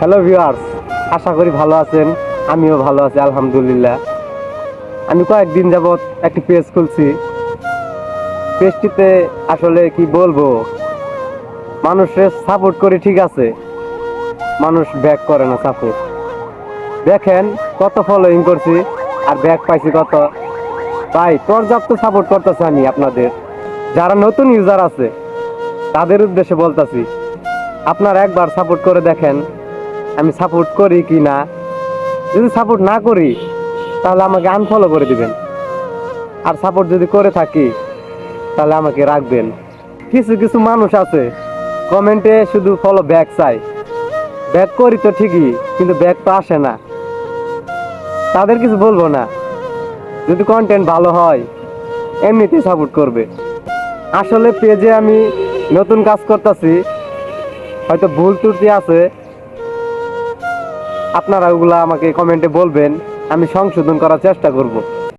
Hello viewers আশা করি ভালো আছেন। আমিও ভালো আছি, আলহামদুলিল্লাহ। আমি কয়েকদিন যাবৎ একটি পেজ খুলছি। পেজটিতে আসলে কি বলব? মানুষের সাপোর্ট করি ঠিক আছে। মানুষ ব্যাক করে না সাপোর্ট দেখেন কত ফলোইং করছি আর ব্যাক পাইছি কত। তাই পর্যাপ্ত সাপোর্ট করতেছি আমি আপনাদের। যারা নতুন ইউজার আছে, তাদের উদ্দেশ্যে বলতাছি, আপনারা একবার সাপোর্ট করে দেখেন। আমি সাপোর্ট করি কি না? যদি সাপোর্ট না করি তাহলে আমাকে আনফলো করে দিবেন। আর সাপোর্ট যদি করে থাকি তাহলে আমাকে রাখবেন। কিছু কিছু মানুষ আছে কমেন্টে শুধু ফলো ব্যাক চাই ব্যাক করি তো ঠিকই, কিন্তু ব্যাক তো আসে না। তাদের কিছু বলব না। যদি কন্টেন্ট ভালো হয়, এমনিতেই সাপোর্ট করবে। আসলে পেজে আমি নতুন কাজ করতেছি, হয়তো ভুল ত্রুটি আছে আপনারা ওগুলা আমাকে কমেন্টে বলবেন আমি সংশোধন করার চেষ্টা করব।